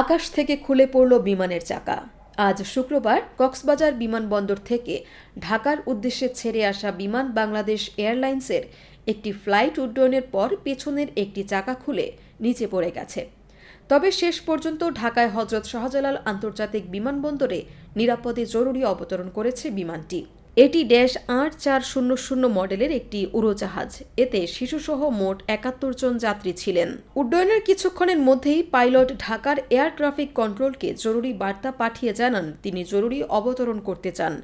আকাশ থেকে খুলে পড়ল বিমানের চাকা। আজ শুক্রবার কক্সবাজার বিমানবন্দর থেকে ঢাকার উদ্দেশ্যে ছেড়ে আসা বিমান বাংলাদেশ এয়ারলাইন্সের একটি ফ্লাইট উড্ডয়নের পর পেছনের একটি চাকা খুলে নিচে পড়ে গেছে। তবে শেষ পর্যন্ত ঢাকায় হজরত শাহজালাল আন্তর্জাতিক বিমানবন্দরে নিরাপদে জরুরি অবতরণ করেছে বিমানটি। এটি ড্যাশ আট চার শূন্য শূন্য মডেলের একটি উড়োজাহাজ। এতে শিশুসহ মোট একাত্তর জন যাত্রী ছিলেন। উড্ডয়নের কিছুক্ষণের মধ্যেই পাইলট ঢাকার এয়ার ট্রাফিক কন্ট্রোলকে জরুরি বার্তা পাঠিয়ে জানান তিনি জরুরি অবতরণ করতে চান।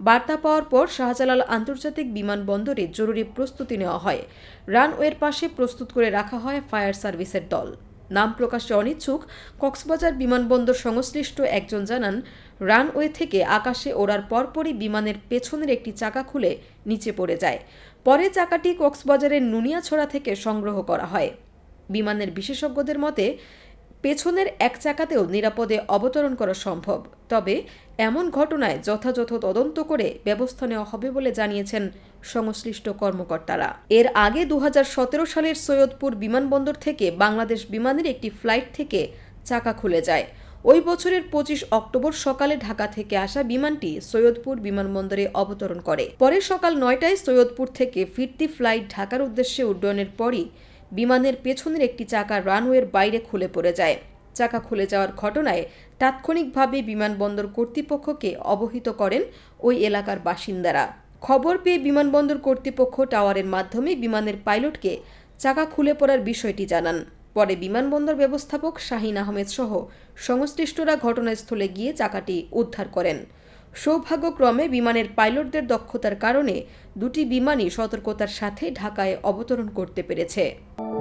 বার্তা পাওয়ার পর শাহজালাল আন্তর্জাতিক বিমানবন্দরে জরুরি প্রস্তুতি নেওয়া হয়। রানওয়ের পাশে প্রস্তুত করে রাখা হয় ফায়ার সার্ভিসের দল। নাম প্রকাশে অনিচ্ছুক, কক্সবাজার বিমানবন্দর সংশ্লিষ্ট একজন জানান, রানওয়ে থেকে আকাশে ওড়ার পরপরই বিমানের পেছনের একটি চাকা খুলে নিচে পড়ে যায়। পরে চাকাটি কক্সবাজারের নুনিয়াছড়া থেকে সংগ্রহ করা হয়। বিমানের বিশেষজ্ঞদের মতে পেছনের এক চাকাতেও নিরাপদে অবতরণ করা সম্ভব। তবে এমন ঘটনায় যথাযথ তদন্ত করে ব্যবস্থা নেওয়া হবে বলে জানিয়েছেন সংশ্লিষ্ট কর্মকর্তারা। এর আগে দুহাজার সতেরো সালের সৈয়দপুর বিমানবন্দর থেকে বাংলাদেশ বিমানের একটি ফ্লাইট থেকে চাকা খুলে যায়। ওই বছরের পঁচিশ অক্টোবর সকালে ঢাকা থেকে আসা বিমানটি সৈয়দপুর বিমানবন্দরে অবতরণ করে। পরে সকাল নয়টায় সৈয়দপুর থেকে ফিরতি ফ্লাইট ঢাকার উদ্দেশ্যে উড্ডয়নের পরই বিমানের পেছনের একটি চাকা রানওয়ের বাইরে খুলে পড়ে যায়। চাকা খুলে যাওয়ার ঘটনায় তাৎক্ষণিকভাবে বিমানবন্দর কর্তৃপক্ষকে অবহিত করেন ওই এলাকার বাসিন্দারা। খবর পেয়ে বিমানবন্দর কর্তৃপক্ষ টাওয়ারের মাধ্যমে বিমানের পাইলটকে চাকা খুলে পড়ার বিষয়টি জানান। পরে বিমানবন্দর ব্যবস্থাপক শাহিন আহমেদ সহ সংশ্লিষ্টরা ঘটনাস্থলে গিয়ে চাকাটি উদ্ধার করেন। সৌভাগ্যক্রমে বিমানের পাইলটদের দক্ষতার কারণে দুটি বিমানই সতর্কতার সাথে ঢাকায় অবতরণ করতে পেরেছে।